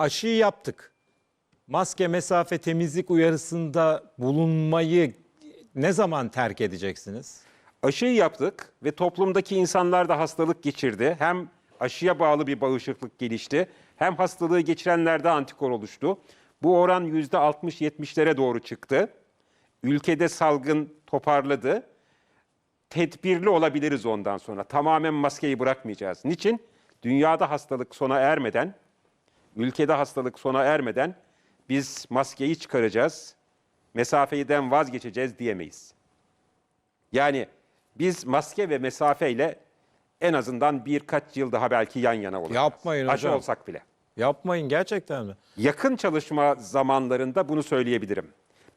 aşıyı yaptık. Maske, mesafe, temizlik uyarısında bulunmayı ne zaman terk edeceksiniz? Aşıyı yaptık ve toplumdaki insanlar da hastalık geçirdi. Hem aşıya bağlı bir bağışıklık gelişti hem hastalığı geçirenlerde antikor oluştu. Bu oran %60-70'lere doğru çıktı. Ülkede salgın toparladı. Tedbirli olabiliriz ondan sonra. Tamamen maskeyi bırakmayacağız. Niçin? Dünyada hastalık sona ermeden, ülkede hastalık sona ermeden biz maskeyi çıkaracağız, mesafeden vazgeçeceğiz diyemeyiz. Yani biz maske ve mesafeyle en azından birkaç yıl daha belki yan yana olacağız. Yapmayın Aşı hocam. olsak bile. Yapmayın gerçekten mi? Yakın çalışma zamanlarında bunu söyleyebilirim.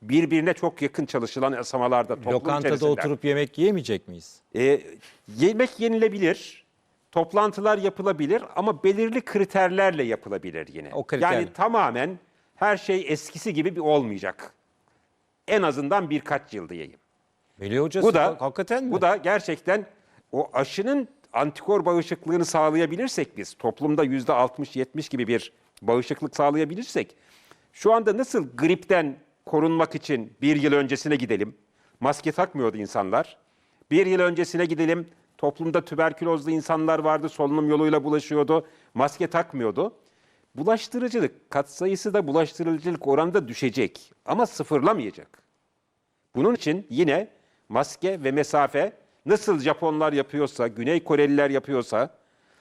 Birbirine çok yakın çalışılan asamalarda toplum Lokantada içerisinde. oturup yemek yiyemeyecek miyiz? E, yemek yenilebilir, toplantılar yapılabilir ama belirli kriterlerle yapılabilir yine. O kriter. Yani tamamen her şey eskisi gibi bir olmayacak. En azından birkaç yıl diyeyim. Melih Hoca Bu da hakikaten mi? Bu da gerçekten o aşının antikor bağışıklığını sağlayabilirsek biz toplumda yüzde 60-70 gibi bir bağışıklık sağlayabilirsek şu anda nasıl gripten korunmak için bir yıl öncesine gidelim. Maske takmıyordu insanlar. Bir yıl öncesine gidelim. Toplumda tüberkülozlu insanlar vardı. Solunum yoluyla bulaşıyordu. Maske takmıyordu. Bulaştırıcılık katsayısı da bulaştırıcılık oranı da düşecek. Ama sıfırlamayacak. Bunun için yine maske ve mesafe nasıl Japonlar yapıyorsa, Güney Koreliler yapıyorsa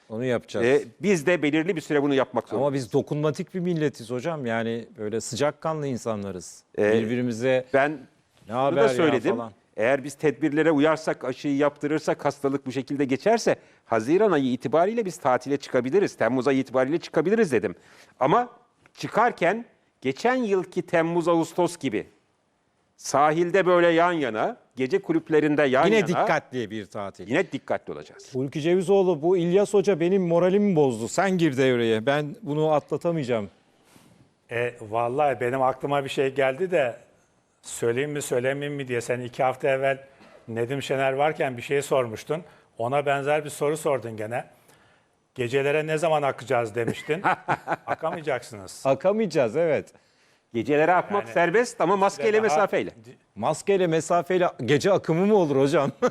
Onu yapacağız. e, biz de belirli bir süre bunu yapmak zorundayız. Ama biz dokunmatik bir milletiz hocam. Yani böyle sıcakkanlı insanlarız. Ee, Birbirimize Ben ne haber da ya söyledim. falan. Eğer biz tedbirlere uyarsak, aşıyı yaptırırsak, hastalık bu şekilde geçerse Haziran ayı itibariyle biz tatile çıkabiliriz. Temmuz ayı itibariyle çıkabiliriz dedim. Ama çıkarken geçen yılki Temmuz Ağustos gibi sahilde böyle yan yana, gece kulüplerinde yan Yine yana dikkatli bir tatil. yine dikkatli olacağız. Hulki Cevizoğlu bu İlyas Hoca benim moralimi bozdu. Sen gir devreye. Ben bunu atlatamayacağım. E, vallahi benim aklıma bir şey geldi de söyleyeyim mi söylemeyeyim mi diye sen iki hafta evvel Nedim Şener varken bir şey sormuştun. Ona benzer bir soru sordun gene. Gecelere ne zaman akacağız demiştin. Akamayacaksınız. Akamayacağız evet. Gecelere akmak Yani serbest ama maskeyle Daha- mesafeyle. Maskeyle mesafeyle gece akımı mı olur hocam?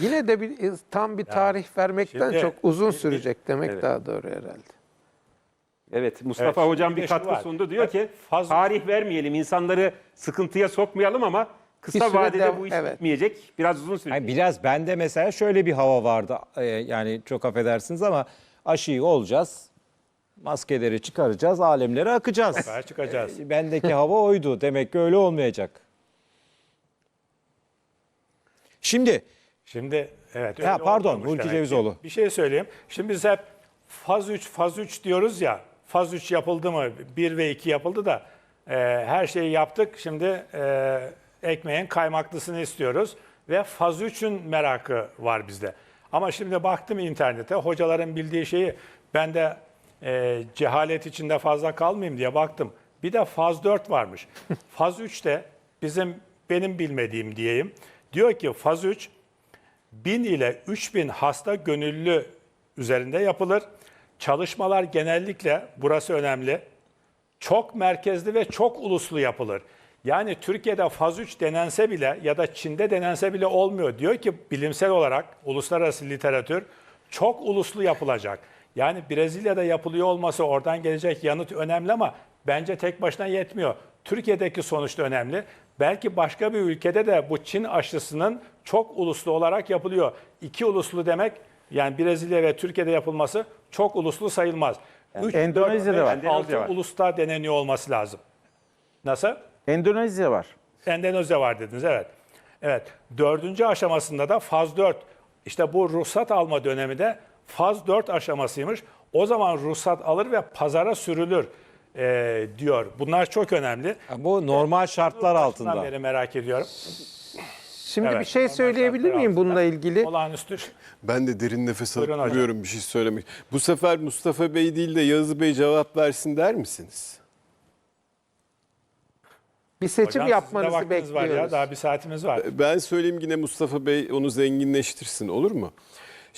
Yine de bir tam bir tarih vermekten şimdi- çok uzun sürecek demek daha doğru herhalde. Evet Mustafa Evet, hocam şimdi bir şu katkı var. sundu. Diyor ki Fazla- tarih vermeyelim, insanları sıkıntıya sokmayalım ama kısa Bir süre vadede dev- bu iş evet. bitmeyecek. Biraz uzun sürecek. Yani biraz bende mesela şöyle bir hava vardı. Ee, yani çok affedersiniz ama aşıyı olacağız. Maskeleri çıkaracağız, alemlere akacağız. Sokağa çıkacağız. Ee, Bendeki hava oydu. Demek ki öyle olmayacak. Şimdi Şimdi evet. Ha, öyle pardon, olmamış Hulki demek ki. Cevizoğlu. Bir şey söyleyeyim. Şimdi biz hep faz 3, faz 3 diyoruz ya. Faz 3 yapıldı mı? 1 ve 2 yapıldı da e, her şeyi yaptık. Şimdi e, ekmeğin kaymaklısını istiyoruz. Ve faz 3'ün merakı var bizde. Ama şimdi baktım internete hocaların bildiği şeyi ben de e, cehalet içinde fazla kalmayayım diye baktım. Bir de faz 4 varmış. faz 3'te bizim benim bilmediğim diyeyim. Diyor ki faz 3 1000 ile 3000 hasta gönüllü üzerinde yapılır. Çalışmalar genellikle, burası önemli, çok merkezli ve çok uluslu yapılır. Yani Türkiye'de faz 3 denense bile ya da Çin'de denense bile olmuyor. Diyor ki bilimsel olarak uluslararası literatür çok uluslu yapılacak. Yani Brezilya'da yapılıyor olması oradan gelecek yanıt önemli ama bence tek başına yetmiyor. Türkiye'deki sonuç da önemli. Belki başka bir ülkede de bu Çin aşısının çok uluslu olarak yapılıyor. İki uluslu demek yani Brezilya ve Türkiye'de yapılması çok uluslu sayılmaz. Üç, Endonezya'da dört, var. altı var. ulusta deneniyor olması lazım. Nasıl? Endonezya var. Endonezya var dediniz evet. Evet. Dördüncü aşamasında da faz 4. İşte bu ruhsat alma dönemi de faz 4 aşamasıymış. O zaman ruhsat alır ve pazara sürülür e, diyor. Bunlar çok önemli. bu normal şartlar altında. beri merak ediyorum. Şimdi Evet, bir şey normal söyleyebilir şartlar miyim altında bununla ilgili? Olağanüstü. Ben de derin nefes alıp Buyurun hocam. duruyorum bir şey söylemek. Bu sefer Mustafa Bey değil de Yağız Bey cevap versin der misiniz? Bir seçim Hocam sizin de yapmanızı vaktiniz var bekliyoruz. ya. Daha bir saatimiz var. Ben söyleyeyim yine Mustafa Bey onu zenginleştirsin olur mu?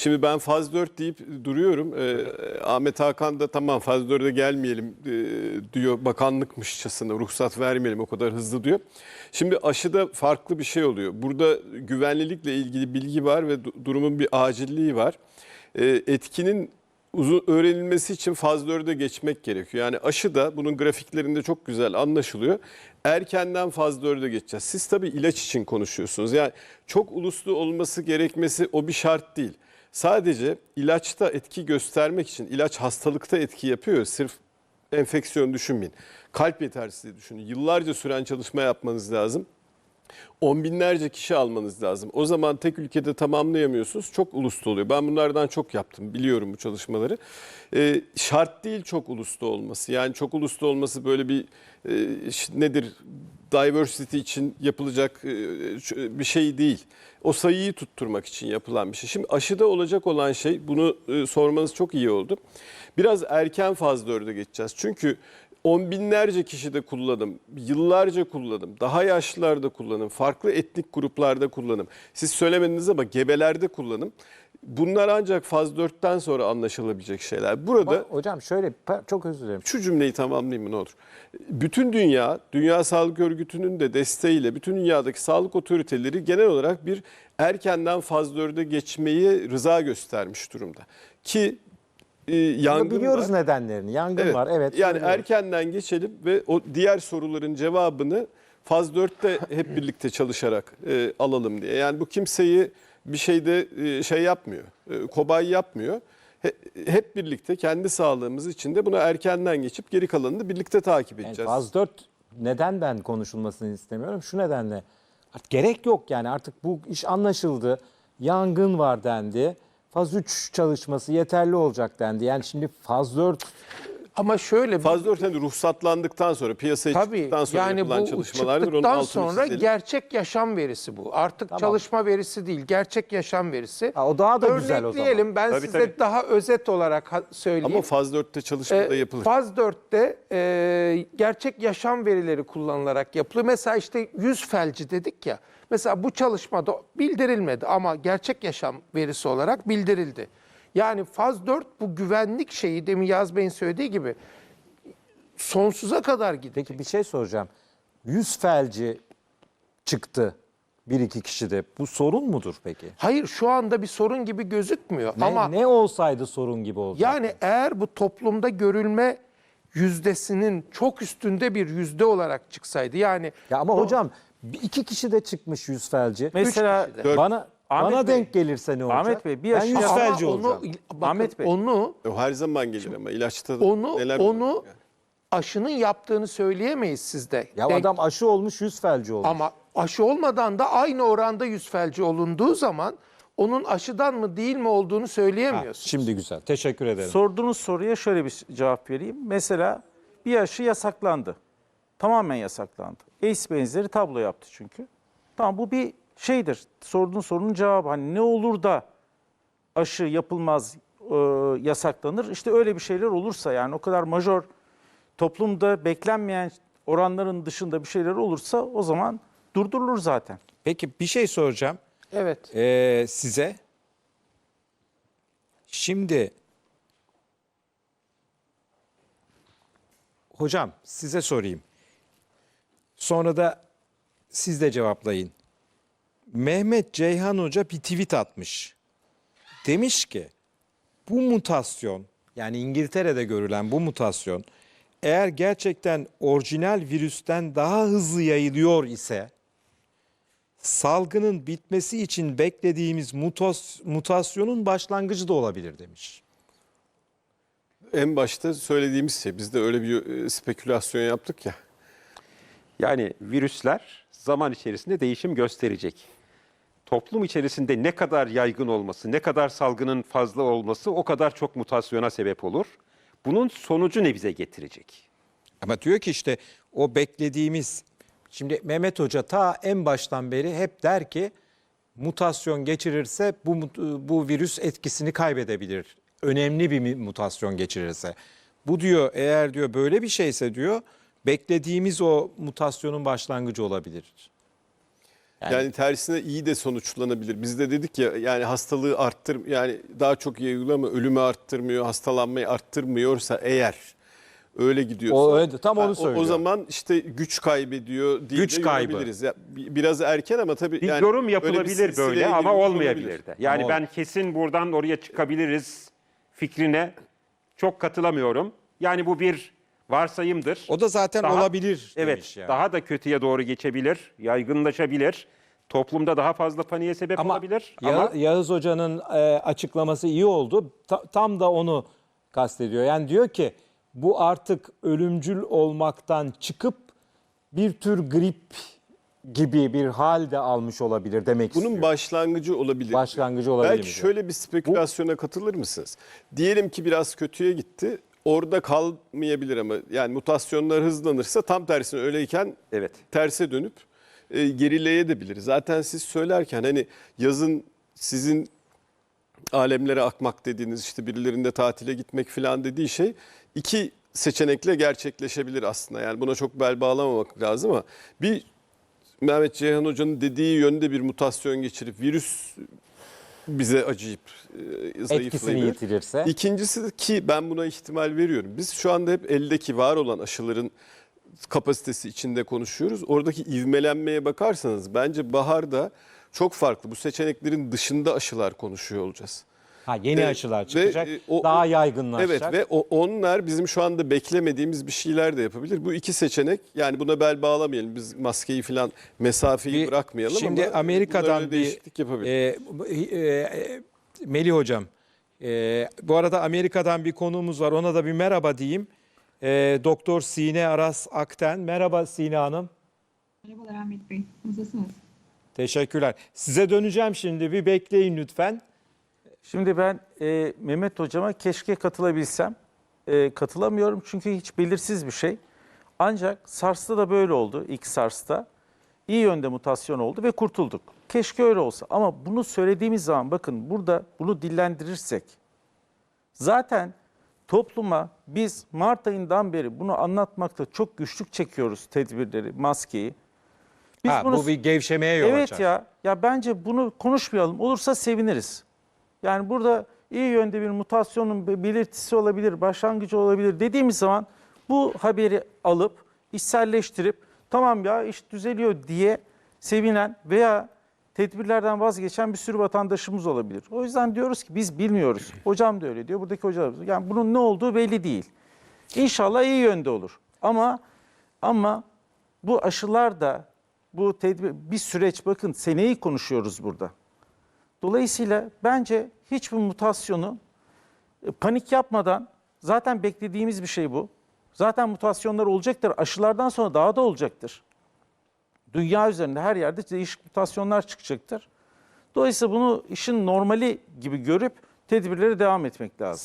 Şimdi ben faz 4 deyip duruyorum. Ee, Ahmet Hakan da tamam faz 4'e gelmeyelim e, diyor. Bakanlıkmışçasına ruhsat vermeyelim o kadar hızlı diyor. Şimdi aşıda farklı bir şey oluyor. Burada güvenlilikle ilgili bilgi var ve du- durumun bir acilliği var. Ee, etkinin uzun öğrenilmesi için faz 4'e geçmek gerekiyor. Yani aşı da bunun grafiklerinde çok güzel anlaşılıyor. Erkenden faz 4'e geçeceğiz. Siz tabii ilaç için konuşuyorsunuz. Yani çok uluslu olması gerekmesi o bir şart değil. Sadece ilaçta etki göstermek için ilaç hastalıkta etki yapıyor. Sırf enfeksiyon düşünmeyin. Kalp yetersizliği düşünün. Yıllarca süren çalışma yapmanız lazım. On binlerce kişi almanız lazım. O zaman tek ülkede tamamlayamıyorsunuz. Çok uluslu oluyor. Ben bunlardan çok yaptım. Biliyorum bu çalışmaları. Ee, şart değil çok uluslu olması. Yani çok uluslu olması böyle bir e, nedir? Diversity için yapılacak e, bir şey değil. O sayıyı tutturmak için yapılan bir şey. Şimdi aşıda olacak olan şey bunu e, sormanız çok iyi oldu. Biraz erken faz 4'e geçeceğiz. Çünkü on binlerce kişi de kullanım, yıllarca kullanım, daha yaşlılarda kullanım, farklı etnik gruplarda kullanım. Siz söylemediniz ama gebelerde kullanım. Bunlar ancak faz 4'ten sonra anlaşılabilecek şeyler. Burada Ama hocam şöyle çok özür dilerim. şu cümleyi tamamlayayım mı ne olur? Bütün dünya, Dünya Sağlık Örgütü'nün de desteğiyle bütün dünyadaki sağlık otoriteleri genel olarak bir erkenden faz 4'e geçmeyi rıza göstermiş durumda. Ki e, yangın Biliyoruz var. nedenlerini. Yangın var. Evet. Yani biliyoruz. erkenden geçelim ve o diğer soruların cevabını faz 4'te hep birlikte çalışarak e, alalım diye. Yani bu kimseyi bir şeyde e, şey yapmıyor, e, kobay yapmıyor. He- hep birlikte kendi sağlığımız için de buna erkenden geçip geri kalanını birlikte takip Yani edeceğiz. faz 4 neden ben konuşulmasını istemiyorum? Şu nedenle. Artık gerek yok yani artık bu iş anlaşıldı. Yangın var dendi. Faz 3 çalışması yeterli olacak dendi. Yani şimdi faz 4 ama şöyle bir- Faz 4 hani ruhsatlandıktan sonra piyasaya Tabii çıktıktan sonra yani yapılan bu çalışmalardır. Onun çıktıktan altını sonra çizelim. gerçek yaşam verisi bu. Artık çalışma verisi değil, gerçek yaşam verisi. Ha, o daha da güzel o zaman. Ben Tabii, size tabii. daha özet olarak söyleyeyim. Ama faz 4'te çalışma da Ee, yapılır. Faz 4'te e, gerçek yaşam verileri kullanılarak yapılıyor. Mesela işte yüz felci dedik ya. Mesela bu çalışmada bildirilmedi ama gerçek yaşam verisi olarak bildirildi. Yani faz 4 bu güvenlik şeyi demin Yaz Bey'in söylediği gibi sonsuza kadar gidecek. Peki bir şey soracağım. Yüz felci çıktı bir iki kişide. Bu sorun mudur peki? Hayır şu anda bir sorun gibi gözükmüyor Ne, ama ne olsaydı sorun gibi olacak? yani eğer bu toplumda görülme yüzdesinin çok üstünde bir yüzde olarak çıksaydı yani Ya ama hocam bir- iki kişi de çıkmış yüz felci. Mesela. Dört. Bana Ahmet bana Bey, denk gelirse ne olacak? Ahmet Bey, bir ben yaşı- yüz felci onu, olacağım. bakın, Ahmet Bey. onu O her zaman gelir ama ilaçta da onu neler onu aşının yaptığını söyleyemeyiz sizde. Ya Denk- adam aşı olmuş yüz felci olmuş. ama aşı olmadan da aynı oranda yüz felci olunduğu zaman onun aşıdan mı değil mi olduğunu Ha, söyleyemiyorsun. şimdi güzel. Teşekkür ederim. Sorduğunuz soruya şöyle bir cevap vereyim. Mesela bir aşı yasaklandı. Tamamen yasaklandı. ACE benzeri tablo yaptı çünkü. Tamam bu bir şeydir. Sorduğun sorunun cevabı. Hani ne olur da aşı yapılmaz, e, yasaklanır. İşte öyle bir şeyler olursa yani o kadar majör toplumda beklenmeyen oranların dışında bir şeyler olursa o zaman durdurulur zaten. Peki bir şey soracağım Evet. ee, size. Şimdi hocam size sorayım. Sonra da siz de cevaplayın. Mehmet Ceyhan Hoca bir tweet atmış. Demiş ki bu mutasyon yani İngiltere'de görülen bu mutasyon eğer gerçekten orijinal virüsten daha hızlı yayılıyor ise salgının bitmesi için beklediğimiz mutas- mutasyonun başlangıcı da olabilir demiş. En başta söylediğimiz şey biz de öyle bir e, spekülasyon yaptık ya. Yani virüsler zaman içerisinde değişim gösterecek. Toplum içerisinde ne kadar yaygın olması, ne kadar salgının fazla olması o kadar çok mutasyona sebep olur. Bunun sonucu ne bize getirecek? Ama diyor ki işte o beklediğimiz şimdi Mehmet Hoca ta en baştan beri hep der ki mutasyon geçirirse bu bu virüs etkisini kaybedebilir. Önemli bir mutasyon geçirirse. Bu diyor eğer diyor böyle bir şeyse diyor beklediğimiz o mutasyonun başlangıcı olabilir. Yani, tersine iyi de sonuçlanabilir. Biz de dedik ya yani hastalığı arttır yani daha çok yayılama ölümü arttırmıyor, hastalanmayı arttırmıyorsa eğer öyle gidiyorsa. O öyle, tam onu o- söylüyor. O, zaman işte güç kaybediyor diye Güç de kaybı. Ya, bi- biraz erken ama tabii Bir yani yorum yapılabilir böyle ama girmiş olmayabilir de. Yani Ama ben kesin buradan oraya çıkabiliriz fikrine çok katılamıyorum. Yani bu bir varsayımdır. O da zaten Daha- olabilir Evet, demiş yani. daha da kötüye doğru geçebilir, yaygınlaşabilir. Toplumda daha fazla paniğe sebep Ama, olabilir. Ya- ama Yağız Hoca'nın e, açıklaması iyi oldu. Ta- tam da onu kastediyor. Yani diyor ki bu artık ölümcül olmaktan çıkıp bir tür grip gibi bir hal de almış olabilir demek Bunun istiyor. başlangıcı olabilir. Başlangıcı olabilir Belki mi şöyle bir spekülasyona katılır mısınız? Diyelim ki biraz kötüye gitti. Orada kalmayabilir ama yani mutasyonlar hızlanırsa tam tersine öyleyken Evet. terse dönüp e, gerileyebilir. Zaten siz söylerken hani yazın sizin alemlere akmak dediğiniz işte birilerinde tatile gitmek falan dediği şey iki seçenekle gerçekleşebilir aslında. Yani buna çok bel bağlamamak lazım ama bir Mehmet Ceyhan Hoca'nın dediği yönde bir mutasyon geçirip virüs bize acıyıp e, Etkisini zayıflayabilir. yitirirse. İkincisi ki ben buna ihtimal veriyorum. Biz şu anda hep eldeki var olan aşıların kapasitesi içinde konuşuyoruz. Oradaki ivmelenmeye bakarsanız bence baharda çok farklı. Bu seçeneklerin dışında aşılar konuşuyor olacağız. Ha, yeni Ee, aşılar ve, çıkacak. e, o- daha yaygınlaşacak. Evet ve o, onlar bizim şu anda beklemediğimiz bir şeyler de yapabilir. Bu iki seçenek yani buna bel bağlamayalım. Biz maskeyi falan mesafeyi Bir- bırakmayalım Şimdi ama Amerika'dan bir değişiklik yapabilir. e, e, e, Melih hocam. e, bu arada Amerika'dan bir konuğumuz var. Ona da bir merhaba diyeyim. E, Doktor Sine Aras Akten. Merhaba Sine Hanım. Merhabalar Ahmet Bey. Nasılsınız? Teşekkürler. Size döneceğim şimdi. Bir bekleyin lütfen. Şimdi ben e, Mehmet hocama keşke katılabilsem. E, katılamıyorum çünkü hiç belirsiz bir şey. Ancak SARS'ta da böyle oldu ilk SARS'ta. İyi yönde mutasyon oldu ve kurtulduk. Keşke öyle olsa ama bunu söylediğimiz zaman bakın burada bunu dillendirirsek zaten topluma biz Mart ayından beri bunu anlatmakta çok güçlük çekiyoruz tedbirleri, maskeyi. Biz ha, bunu bu bir gevşemeye yol Evet açar. ya. Ya bence bunu konuşmayalım. Olursa seviniriz. Yani burada iyi yönde bir mutasyonun belirtisi olabilir, başlangıcı olabilir dediğimiz zaman bu haberi alıp içselleştirip tamam ya iş düzeliyor diye sevinen veya tedbirlerden vazgeçen bir sürü vatandaşımız olabilir. O yüzden diyoruz ki biz bilmiyoruz. Hocam da öyle diyor. Buradaki hocalarımız. Yani bunun ne olduğu belli değil. İnşallah iyi yönde olur. Ama ama bu aşılar da bu tedbir bir süreç bakın seneyi konuşuyoruz burada. Dolayısıyla bence hiçbir mutasyonu e, panik yapmadan zaten beklediğimiz bir şey bu. Zaten mutasyonlar olacaktır. Aşılardan sonra daha da olacaktır. Dünya üzerinde her yerde değişik mutasyonlar çıkacaktır. Dolayısıyla bunu işin normali gibi görüp tedbirlere devam etmek lazım.